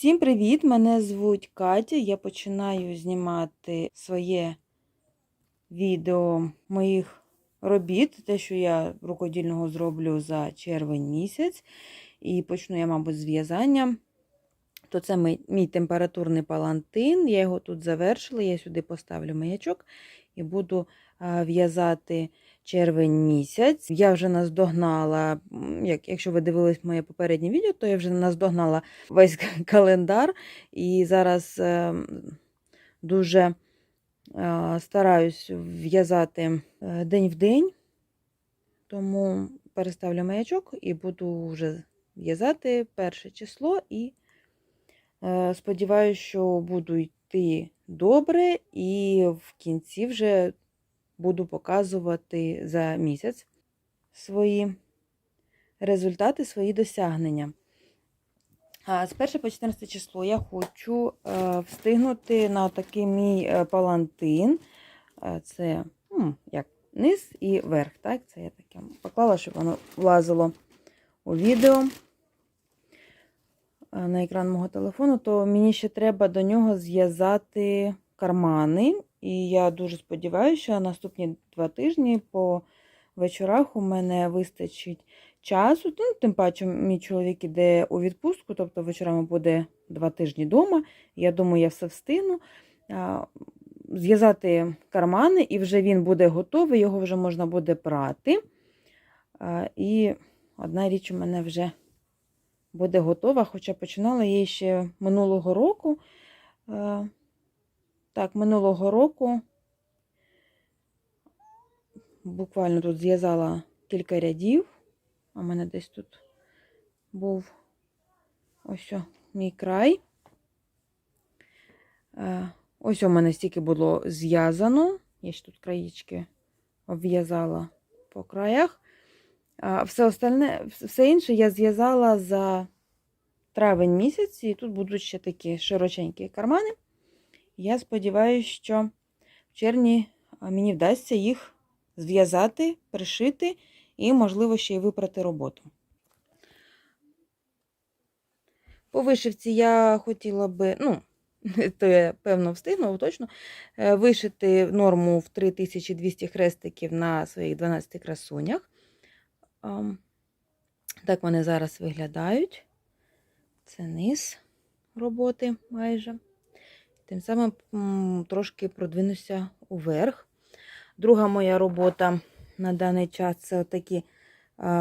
Всім привіт! Мене звуть Катя. Я починаю знімати своє відео моїх робіт, те, що я рукодільного зроблю за червень місяць. І почну я, мабуть, з в'язання. То це мій, мій температурний палантин. Я його тут завершила. Я сюди поставлю маячок і буду в'язати червень місяць. Я вже наздогнала, як, якщо ви дивились моє попереднє відео, то я вже наздогнала весь календар. І зараз е, дуже е, стараюсь в'язати е, день в день, тому переставлю маячок і буду вже в'язати перше число. І е, сподіваюся, що буду йти добре, і в кінці вже буду показувати за місяць свої результати, свої досягнення. А з 1 по 14 число я хочу е, встигнути на такий мій е, палантин. Е, це м, як низ і верх. Так? Це я таке поклала, щоб воно влазило у відео на екран мого телефону, то мені ще треба до нього зв'язати кармани. І я дуже сподіваюся, що наступні два тижні по вечорах у мене вистачить часу. Ну, тим паче, мій чоловік іде у відпустку, тобто вечорами буде два тижні вдома. Я думаю, я все встигну. Зв'язати кармани, і вже він буде готовий, його вже можна буде прати. І одна річ у мене вже буде готова, хоча починала її ще минулого року. А, Так, минулого року буквально тут зв'язала кілька рядів. У мене десь тут був ось о, мій край. Е, Ось у мене стільки було зв'язано. Я ще тут краєчки обв'язала по краях. А все остальне, все інше я зв'язала за травень місяць, і тут будуть ще такі широченькі кармани. Я сподіваюся, що в червні мені вдасться їх зв'язати, пришити і, можливо, ще й випрати роботу. По вишивці я хотіла би, ну, то я певно встигну, точно, е, вишити норму в 3200 хрестиків на своїх 12 красунях. Так вони зараз виглядають. Це низ роботи майже. Тим самим трошки продвинуся уверх. Друга моя робота на даний час це такі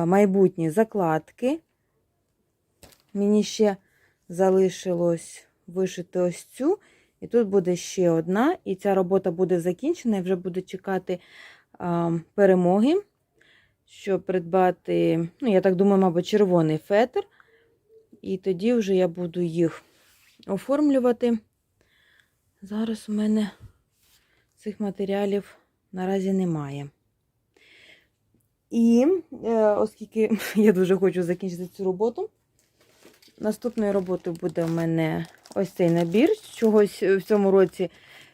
майбутні закладки. Мені ще залишилось вишити ось цю, і тут буде ще одна, і ця робота буде закінчена, і вже буду чекати а, перемоги, щоб придбати, ну, я так думаю, мабуть, червоний фетр. І тоді вже я буду їх оформлювати. Зараз у мене цих матеріалів наразі немає. І, е, оскільки я дуже хочу закінчити цю роботу, наступною роботою буде у мене ось цей набір. Чогось в цьому році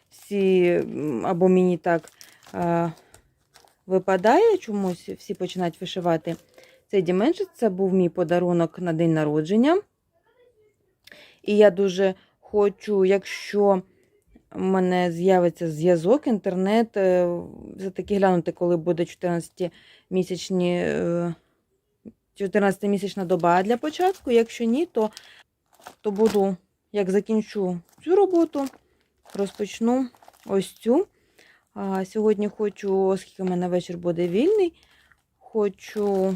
всі, або мені так е, випадає, чомусь всі починають вишивати цей Dimension. Це був мій подарунок на день народження. І я дуже хочу, якщо у мене з'явиться зв'язок, інтернет, все-таки глянути, коли буде 14-місячні 14-місячна доба для початку. Якщо ні, то, то буду, як закінчу цю роботу, розпочну ось цю. А Сьогодні хочу, оскільки в мене вечір буде вільний, хочу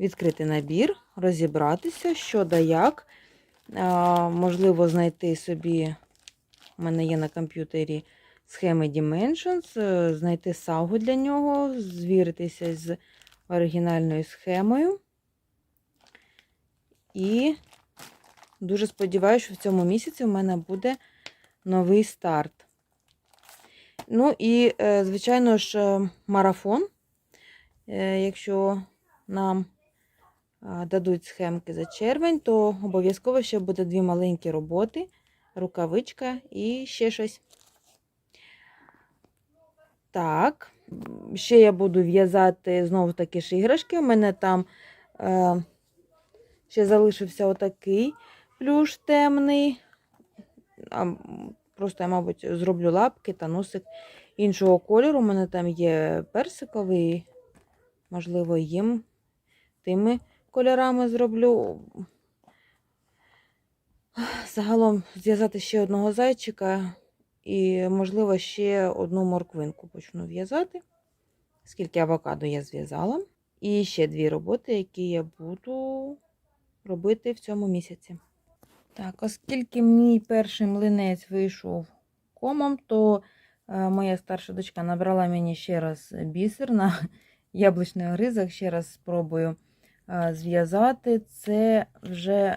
відкрити набір, розібратися, що да як. А, Можливо, знайти собі. У мене є на комп'ютері схеми Dimensions, е, знайти сагу для нього, звіритися з оригінальною схемою. І дуже сподіваюся, що в цьому місяці у мене буде новий старт. Ну і, е, звичайно ж, е, марафон. Якщо нам дадуть схемки за червень, то обов'язково ще буде дві маленькі роботи рукавичка і ще щось. Так, ще я буду в'язати знову такі ж іграшки. У мене там е, ще залишився отакий плюш темний. А, просто я, мабуть, зроблю лапки та носик іншого кольору. У мене там є персиковий, можливо, їм тими кольорами зроблю. Загалом зв'язати ще одного зайчика і, можливо, ще одну морквинку почну в'язати. Скільки авокадо я зв'язала. І ще дві роботи, які я буду робити в цьому місяці. Так, оскільки мій перший млинець вийшов комом, то е, моя старша дочка набрала мені ще раз бісер на яблучних гризах. Ще раз спробую е, зв'язати. Це вже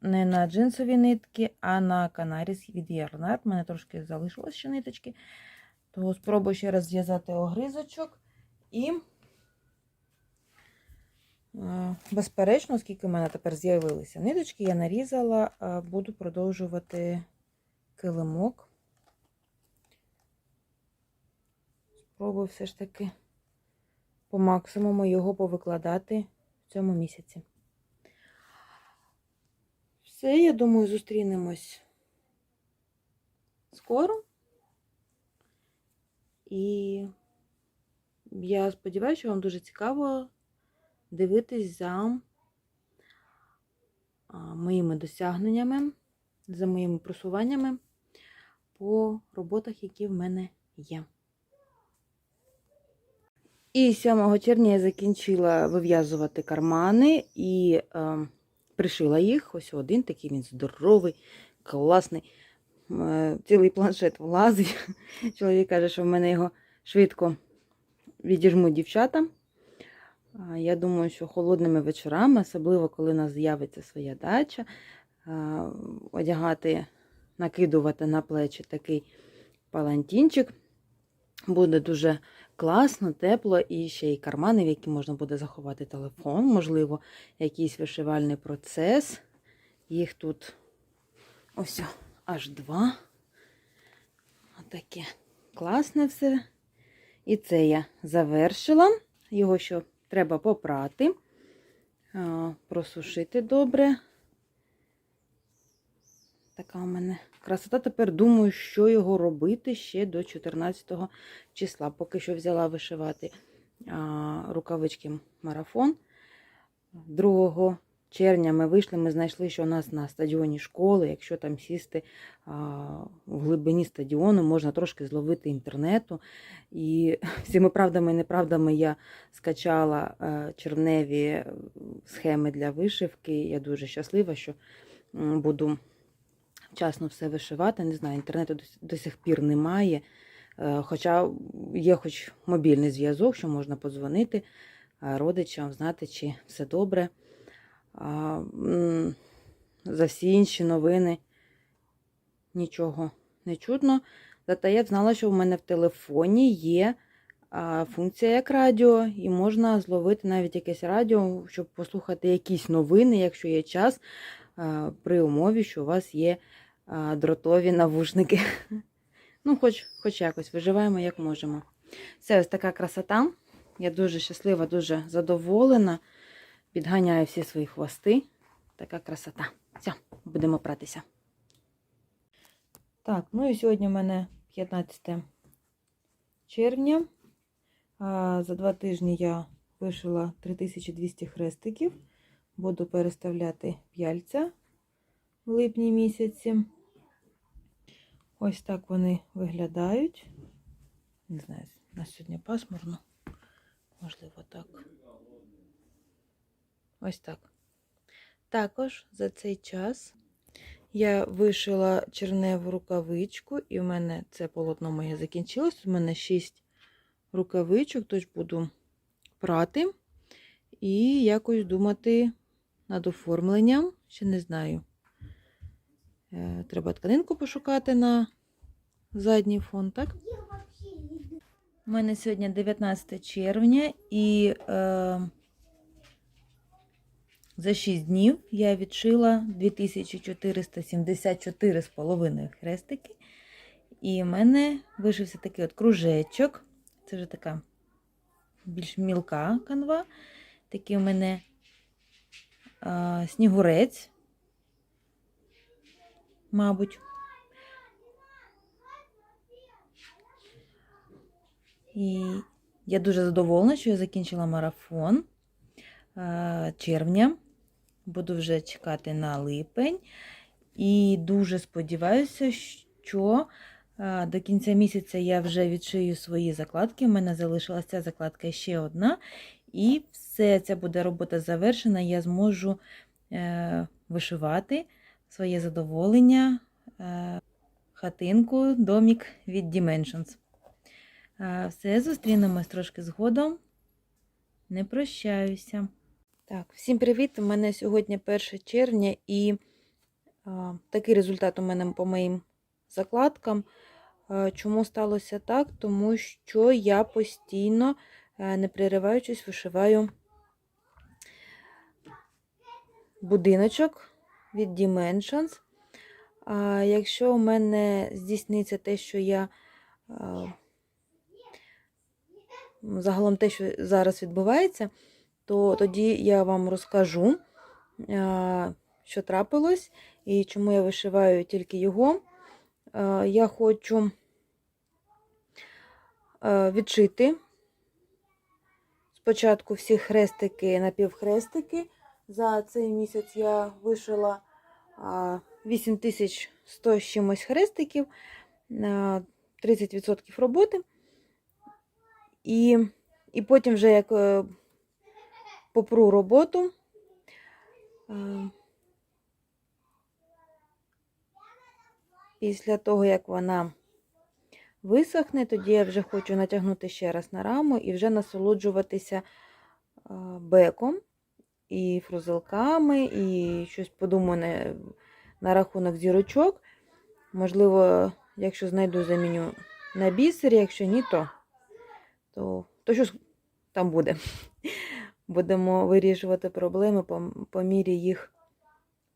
не на джинсові нитки, а на канаріс від Ярнард. У мене трошки залишилось ще ниточки. Тому спробую ще раз зв'язати огризочок і. Е, Безперечно, оскільки в мене тепер з'явилися ниточки, я нарізала, е, буду продовжувати килимок. Спробую все ж таки по максимуму його повикладати в цьому місяці. Все, я думаю, зустрінемось скоро. І я сподіваюся, що вам дуже цікаво дивитись за моїми досягненнями, за моїми просуваннями по роботах, які в мене є. І 7 червня я закінчила вив'язувати кармани і е, пришила їх. Ось один такий він здоровий, класний. Е, Цілий планшет влазить. Чоловік каже, що в мене його швидко відіжмуть дівчата. Я думаю, що холодними вечорами, особливо коли у нас з'явиться своя дача, одягати, накидувати на плечі такий палантінчик буде дуже класно, тепло і ще й кармани, в які можна буде заховати телефон, можливо, якийсь вишивальний процес. Їх тут ось аж два. Отаке класне все. І це я завершила. Його ще треба попрати, просушити добре. Така у мене красота. Тепер думаю, що його робити ще до 14 числа. Поки що взяла вишивати а, рукавички марафон. 2 червня ми вийшли, ми знайшли, що у нас на стадіоні школи, якщо там сісти а, в глибині стадіону, можна трошки зловити інтернету. І всіми правдами і неправдами я скачала а, червневі схеми для вишивки. Я дуже щаслива, що буду вчасно все вишивати. Не знаю, інтернету до, сих пір немає. Е, Хоча є хоч мобільний зв'язок, що можна подзвонити е, родичам, знати, чи все добре. За всі інші новини нічого не чутно. Зате я знала, що в мене в телефоні є функція як радіо, і можна зловити навіть якесь радіо, щоб послухати якісь новини, якщо є час, при умові, що у вас є дротові навушники. Ну, хоч, хоч якось виживаємо, як можемо. Це ось така красота. Я дуже щаслива, дуже задоволена. Підганяю всі свої хвости. Така красота. Все, будемо пратися. Так, ну і сьогодні в мене 15 червня. За два тижні я вишила 3200 хрестиків. Буду переставляти п'яльця в липні місяці. Ось так вони виглядають. Не знаю, на сьогодні пасмурно. Можливо, так. Ось так. Також за цей час я вишила черневу рукавичку, і в мене це полотно моє закінчилось. У мене 6 рукавичок, тож буду прати і якось думати над оформленням. Ще не знаю. Е, Треба тканинку пошукати на задній фон, так? У мене сьогодні 19 червня і е, за 6 днів я відшила 2474,5 хрестики. І в мене вишився такий от кружечок. Це вже така більш мілка канва. Такий у мене е, снігурець. Мабуть. І я дуже задоволена, що я закінчила марафон е, червня. Буду вже чекати на липень. І дуже сподіваюся, що е, до кінця місяця я вже відшию свої закладки. У мене залишилася закладка ще одна. І все, ця буде робота завершена. Я зможу е, вишивати своє задоволення, е, хатинку, домік від Dimensions. Е, Все, зустрінемось трошки згодом. Не прощаюся. Так, всім привіт! У мене сьогодні 1 червня і а, такий результат у мене по моїм закладкам. А, чому сталося так? Тому що я постійно, а, не перериваючись, вишиваю будиночок від Dimensions. А, якщо у мене здійсниться те, що я загалом те, що зараз відбувається, то тоді я вам розкажу, що трапилось і чому я вишиваю тільки його. Я хочу відшити спочатку всі хрестики, напівхрестики. За цей місяць я вишила 8100 з чимось хрестиків, а, 30% роботи. І, і потім вже як е, попру роботу. е, Після того, як вона висохне, тоді я вже хочу натягнути ще раз на раму і вже насолоджуватися е, беком і фрузелками, і щось подумане на рахунок зірочок. Можливо, якщо знайду, заміню на бісер, якщо ні, то, то, то щось там буде. Будемо вирішувати проблеми по, по мірі їх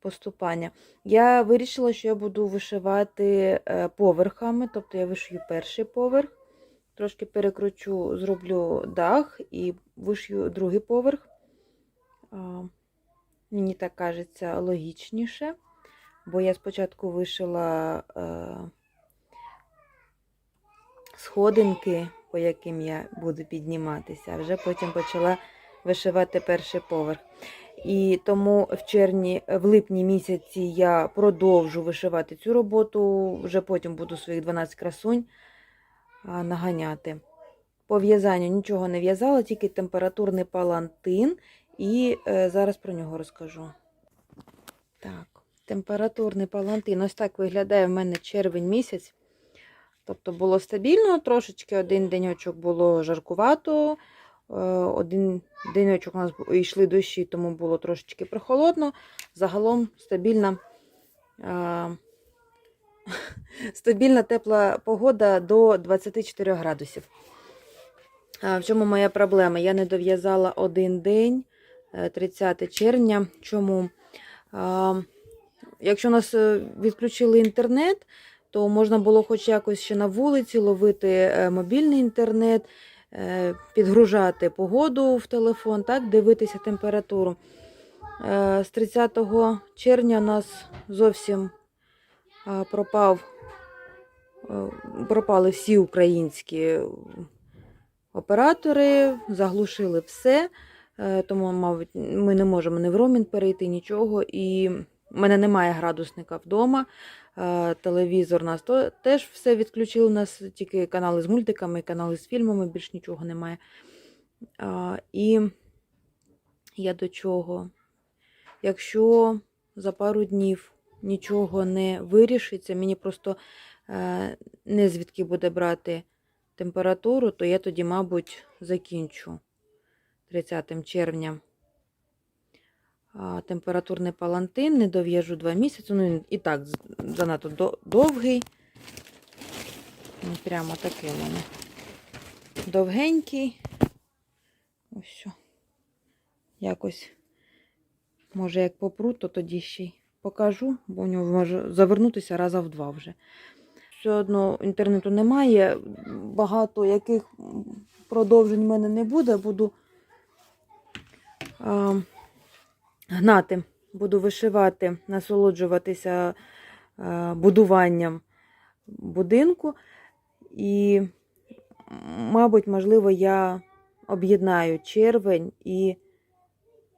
поступання. Я вирішила, що я буду вишивати е, поверхами, тобто я вишию перший поверх, трошки перекручу, зроблю дах і вишию другий поверх. Мені так кажеться логічніше, бо я спочатку вишила е, сходинки, по яким я буду підніматися, а вже потім почала вишивати перший поверх. І тому в червні, в липні місяці я продовжу вишивати цю роботу, вже потім буду своїх 12 красунь наганяти. По в'язанню нічого не в'язала, тільки температурний палантин, і е, зараз про нього розкажу. Так, температурний палантин. Ось так виглядає в мене червень місяць. Тобто було стабільно, трошечки один денечок було жаркувато, е, один денечок у нас йшли дощі, тому було трошечки прохолодно. Загалом стабільна, е, стабільна тепла погода до 24 градусів. В чому моя проблема? Я не дов'язала один день, 30 червня. Чому? Якщо нас е, відключили інтернет, то можна було хоч якось ще на вулиці ловити е, мобільний інтернет, е, підгружати погоду в телефон, так, дивитися температуру. Е, З 30 червня у нас зовсім е, пропав, е, пропали всі українські оператори, заглушили все. Е, Тому, мабуть, ми не можемо ні в ромінг перейти, нічого. І в мене немає градусника вдома. Е, Телевізор нас то, теж все відключили. У нас тільки канали з мультиками, канали з фільмами, більш нічого немає. І я до чого? Якщо за пару днів нічого не вирішиться, мені просто е, не звідки буде брати температуру, то я тоді, мабуть, закінчу 30 червня температурний палантин, не дов'яжу 2 місяці. Ну, він і так занадто довгий. Прямо такий у мене довгенький. Ось що. Якось, може, як попру, то тоді ще й покажу, бо в нього може завернутися раза в два вже. Все одно інтернету немає, багато яких продовжень в мене не буде. Буду гнати, буду вишивати, насолоджуватися будуванням будинку. І, мабуть, можливо, я об'єднаю червень і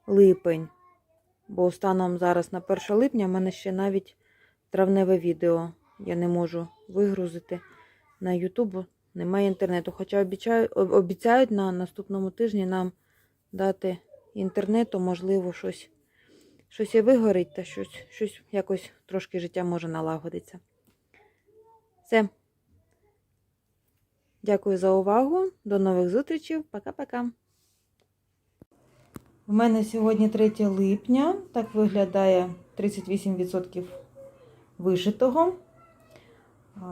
липень. Бо станом зараз на 1 липня в мене ще навіть травневе відео я не можу вигрузити на YouTube. Немає інтернету. Хоча обіцяють на наступному тижні нам дати інтернету, можливо, щось, щось і вигорить, та щось, щось якось трошки життя може налагодитися. Все. Дякую за увагу. До нових зустрічей. Пока-пока. У мене сьогодні 3 липня. Так виглядає 38% вишитого.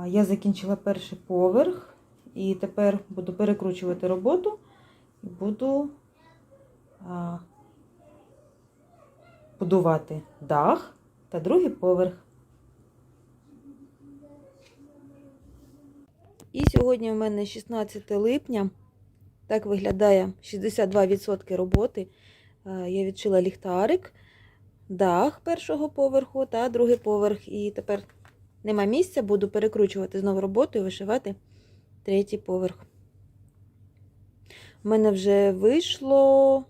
Я закінчила перший поверх і тепер буду перекручувати роботу і буду будувати дах та другий поверх. І сьогодні в мене 16 липня. Так виглядає 62% роботи. Е, Я відшила ліхтарик, дах першого поверху та другий поверх. І тепер нема місця, буду перекручувати знову роботу і вишивати третій поверх. У мене вже вийшло,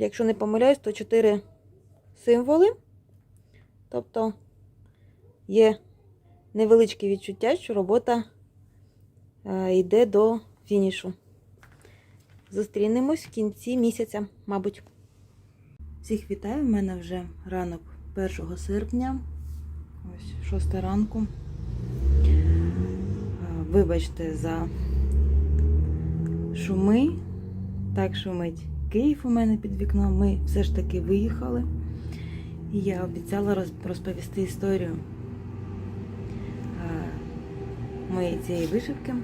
якщо не помиляюсь, то 4 символи. Тобто є невеличке відчуття, що робота е, йде до фінішу. Зустрінемось в кінці місяця, мабуть. Всіх вітаю, в мене вже ранок 1 серпня, ось 6 ранку. Е, Вибачте за шуми. Так шумить Київ у мене під вікном. Ми все ж таки виїхали. І я обіцяла розповісти історію е, моєї цієї вишивки.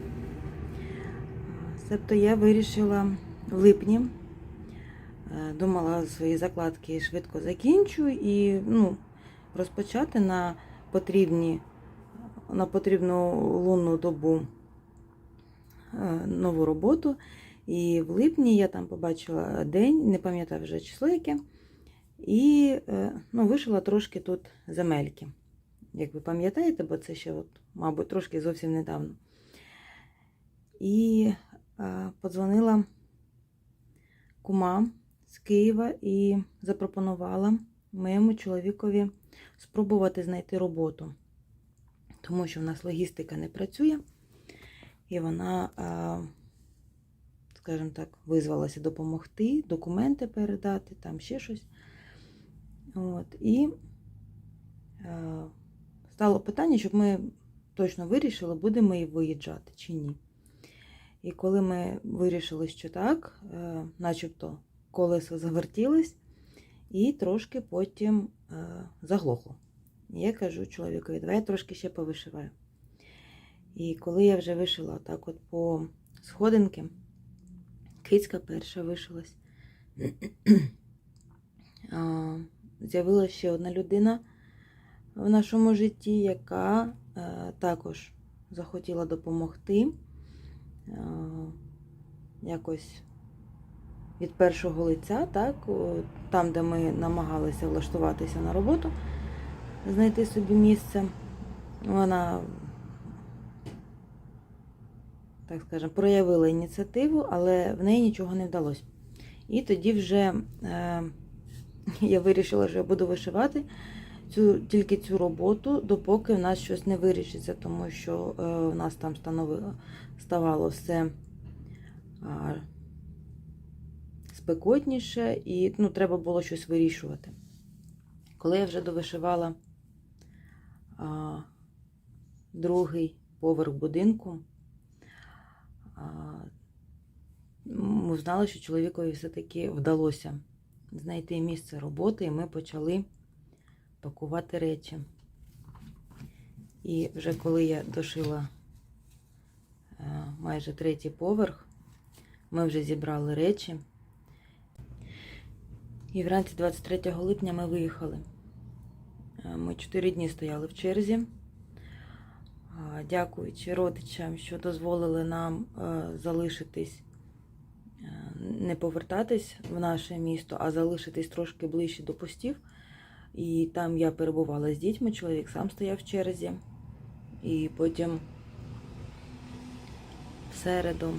Тобто я вирішила в липні, е, думала свої закладки швидко закінчу і ну, розпочати на потрібні, на потрібну лунну добу нову роботу. І в липні я там побачила день, не пам'ятаю вже число яке, і е, ну, вишила трошки тут земельки. Як ви пам'ятаєте, бо це ще, от, мабуть, трошки зовсім недавно. І е, подзвонила кума з Києва і запропонувала моєму чоловікові спробувати знайти роботу, тому що в нас логістика не працює, і вона, е, скажімо так, визвалася допомогти, документи передати, там ще щось. От, і е, стало питання, щоб ми точно вирішили, будемо і виїжджати чи ні. І коли ми вирішили, що так, е, начебто колесо завертілось, і трошки потім е, заглохло. Я кажу чоловікові, давай я трошки ще повишиваю. І коли я вже вишила так от по сходинки, кицька перша вишилась, з'явилася ще одна людина в нашому житті, яка е, також захотіла допомогти. Е, якось від першого лиця, так, там, де ми намагалися влаштуватися на роботу, знайти собі місце. Вона, так скажемо, проявила ініціативу, але в неї нічого не вдалося. І тоді вже е, я вирішила, що я буду вишивати цю, тільки цю роботу, допоки в нас щось не вирішиться, тому що е, в нас там становило, ставало все а, спекотніше, і ну, треба було щось вирішувати. Коли я вже довишивала а, другий поверх будинку, ми знали, що чоловікові все-таки вдалося знайти місце роботи, і ми почали пакувати речі. І вже коли я дошила е, майже третій поверх, ми вже зібрали речі. І вранці 23 липня ми виїхали. Е, Ми 4 дні стояли в черзі. Дякуючи родичам, що дозволили нам е, залишитись, е, не повертатись в наше місто, а залишитись трошки ближче до постів. І там я перебувала з дітьми, чоловік сам стояв в черзі. І потім в середу,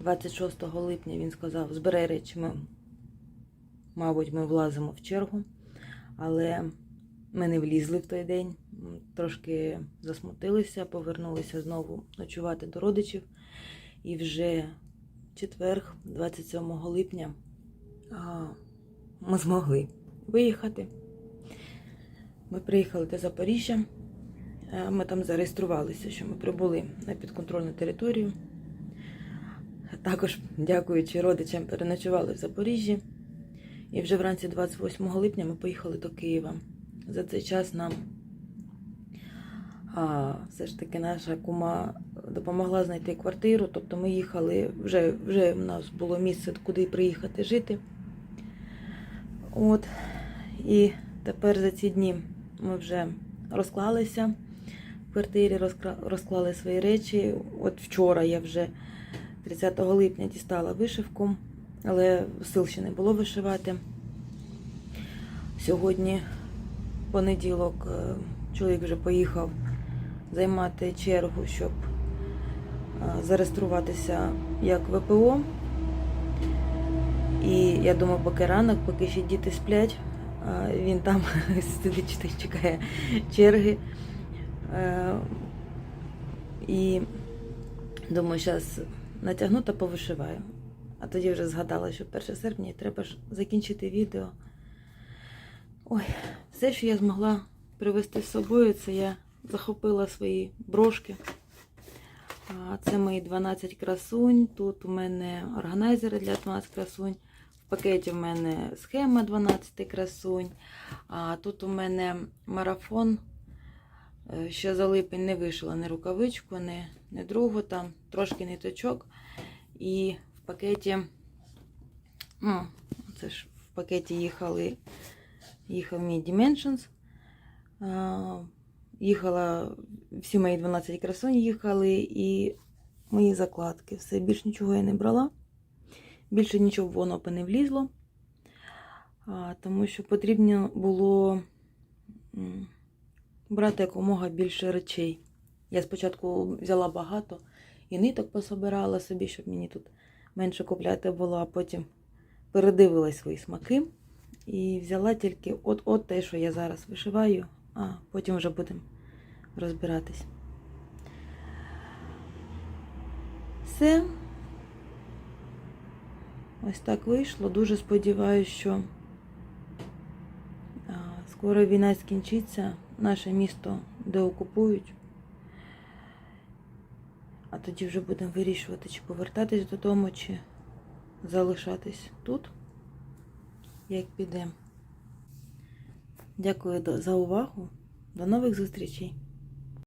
26 липня, він сказав, збирай речі, ми, мабуть, ми влазимо в чергу, але ми не влізли в той день, трошки засмутилися, повернулися знову ночувати до родичів. І вже в четверг, 27 липня, ми змогли виїхати. Ми приїхали до Запоріжжя. Е, Ми там зареєструвалися, що ми прибули на підконтрольну територію. Також, дякуючи родичам, переночували в Запоріжжі. І вже вранці 28 липня ми поїхали до Києва. За цей час нам а, все ж таки наша кума допомогла знайти квартиру. Тобто ми їхали, вже, вже в нас було місце, куди приїхати жити. От. І тепер за ці дні ми вже розклалися в квартирі, розклали свої речі. От вчора я вже 30 липня дістала вишивку, але сил ще не було вишивати. Сьогодні понеділок е, чоловік вже поїхав займати чергу, щоб е, зареєструватися як ВПО. І я думаю, поки ранок, поки ще діти сплять, він там сидить чекає черги. Е, І думаю, зараз натягну та повишиваю. А тоді вже згадала, що 1 серпня і треба ж закінчити відео. Ой, все, що я змогла привезти з собою, це я захопила свої брошки. Це мої 12 красунь. Тут у мене органайзери для 12 красунь. В пакеті в мене схема 12 красунь. А тут у мене марафон. Е, Ще за липень не вишила ні рукавичку, ні, ні другу, там трошки ниточок. І в пакеті, ну, це ж в пакеті їхали, їхав мій Dimensions. Їхала, всі мої 12 красунь їхали і мої закладки. Все, більш нічого я не брала. Більше нічого в онопи не влізло. Тому що потрібно було брати якомога більше речей. Я спочатку взяла багато і ниток пособирала собі, щоб мені тут менше купляти було, а потім передивилась свої смаки і взяла тільки от, от те, що я зараз вишиваю, а потім вже будемо розбиратись. Все. Ось так вийшло. Дуже сподіваюся, що скоро війна скінчиться, наше місто деокупують. А тоді вже будемо вирішувати, чи повертатись додому, чи залишатись тут, як підемо. Дякую за увагу. До нових зустрічей!